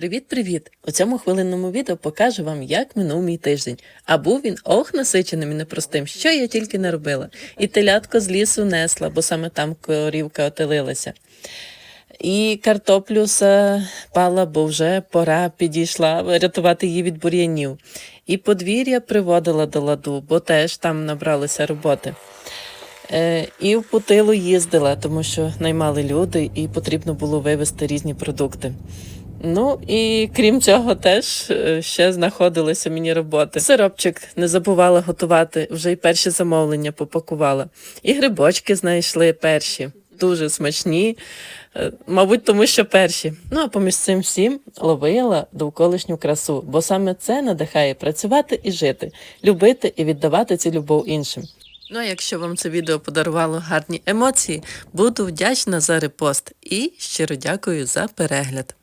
Привіт-привіт! У цьому хвилинному відео покажу вам, як минув мій тиждень. А був він ох насиченим і непростим, що я тільки не робила. І телятко з лісу несла, бо саме там корівка отелилася. І картоплю пала, бо вже пора підійшла рятувати її від бур'янів. І подвір'я приводила до ладу, бо теж там набралися роботи. Е, і в Путилу їздила, тому що наймали люди і потрібно було вивезти різні продукти. Ну і крім цього, теж е, ще знаходилися мені роботи. Сиропчик не забувала готувати, вже й перші замовлення попакувала. І грибочки знайшли перші, дуже смачні, е, мабуть, тому що перші. Ну а поміж цим всім ловила довколишню красу, бо саме це надихає працювати і жити, любити і віддавати цю любов іншим. Ну, а якщо вам це відео подарувало гарні емоції, буду вдячна за репост і щиро дякую за перегляд.